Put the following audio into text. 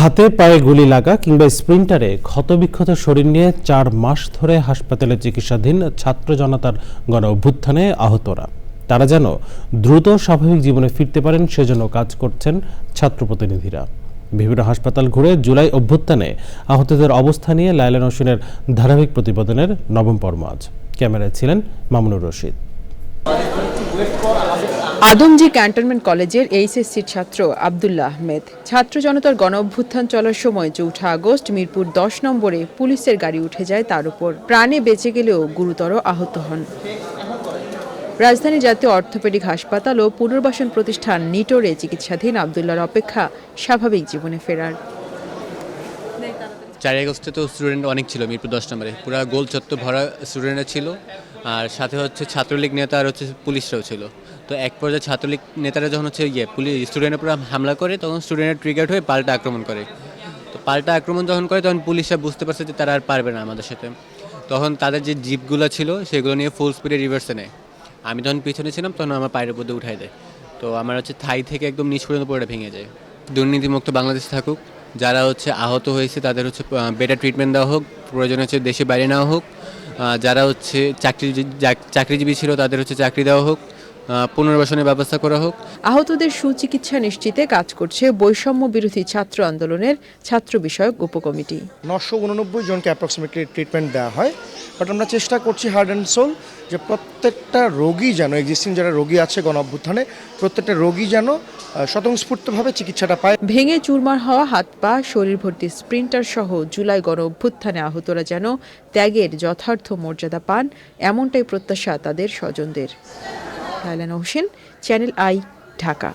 হাতে পায়ে গুলি লাগা কিংবা স্প্রিন্টারে ক্ষতবিক্ষত শরীর নিয়ে চার মাস ধরে হাসপাতালে চিকিৎসাধীন ছাত্র জনতার গণ অভ্যুত্থানে আহতরা। তারা যেন দ্রুত স্বাভাবিক জীবনে ফিরতে পারেন, সেজন্য কাজ করছেন ছাত্র প্রতিনিধিরা। বিভিন্ন হাসপাতাল ঘুরে জুলাই অভ্যুত্থানে আহতদের অবস্থা নিয়ে লাইলান হোসেনের ধারাবাহিক প্রতিবেদনের নবম পর্ব আজ। ক্যামেরায় ছিলেন মামুনুর রশিদ। আদমজি ক্যান্টনমেন্ট কলেজের এইচএসসির ছাত্র আবদুল্লাহ আহমেদ। ছাত্র জনতার গণ অভ্যুত্থান চলার সময় চৌঠা আগস্ট মিরপুর দশ নম্বরে পুলিশের গাড়ি উঠে যায় তার উপর। প্রাণে বেঁচে গেলেও গুরুতর আহত হন। রাজধানী জাতীয় অর্থোপেডিক হাসপাতাল ও পুনর্বাসন প্রতিষ্ঠান নিটোরে চিকিৎসাধীন আবদুল্লাহর অপেক্ষা স্বাভাবিক জীবনে ফেরার। চার আগস্টে তো স্টুডেন্ট অনেক ছিল মিরপুর দশ নম্বরে। পুরো গোল চত্বর ভরা স্টুডেন্টরা ছিল। আর সাথে হচ্ছে ছাত্রলীগ নেতা আর হচ্ছে পুলিশরাও ছিল। তো এক পর্যায়ে ছাত্রলীগ নেতারা যখন হচ্ছে ইয়ে পুলিশ স্টুডেন্টের উপর হামলা করে, তখন স্টুডেন্টের ট্রিগার্ড হয়ে পাল্টা আক্রমণ করে। তো পাল্টা আক্রমণ যখন করে, তখন পুলিশরা বুঝতে পারছে যে তারা আর পারবে না আমাদের সাথে। তখন তাদের যে জিপগুলো ছিল, সেগুলো নিয়ে ফুল স্পিডে রিভার্সে নেয়। আমি যখন পিছনে ছিলাম, তখন আমার পায়ের উপর উঠাই দেয়। তো আমার হচ্ছে থাই থেকে একদম নিচ পর্যন্ত পড়ে ভেঙে যায়। দুর্নীতিমুক্ত বাংলাদেশ থাকুক, যারা হচ্ছে আহত হয়েছে, তাদের হচ্ছে বেটার ট্রিটমেন্ট দেওয়া হোক, প্রয়োজন হচ্ছে দেশে বাইরে নেওয়া হোক যারা হচ্ছে চাকরি চাকরিজীবী ছিল তাদের হচ্ছে চাকরি দেওয়া হোক। পুনর্বাসনের ব্যবস্থা করা হোক। আহতদের সুচিকিৎসা নিশ্চিতে কাজ করছে বৈষম্য বিরোধী ছাত্র আন্দোলনের ছাত্র বিষয়ক উপকমিটি। নশো উননব্বই জনকে অ্যাপ্রক্সিমেটলি ট্রিটমেন্ট দেওয়া হয়। বাট আমরা চেষ্টা করছি হার্ড অ্যান্ড সোল যে প্রত্যেকটা রোগী যেন এক্সিস্টিং যারা রোগী আছে গণ অভ্যুত্থানে প্রত্যেকটা রোগী যেন স্বতঃস্ফূর্তভাবে চিকিৎসাটা পায়। ভেঙে চুরমার হওয়া হাত পা শরীর ভর্তি স্প্রিন্টার সহ জুলাই গণ অভ্যুত্থানে আহতরা যেন ত্যাগের যথার্থ মর্যাদা পান এমনটাই প্রত্যাশা তাদের স্বজনদের। Lailana Hossain channel I Dhaka.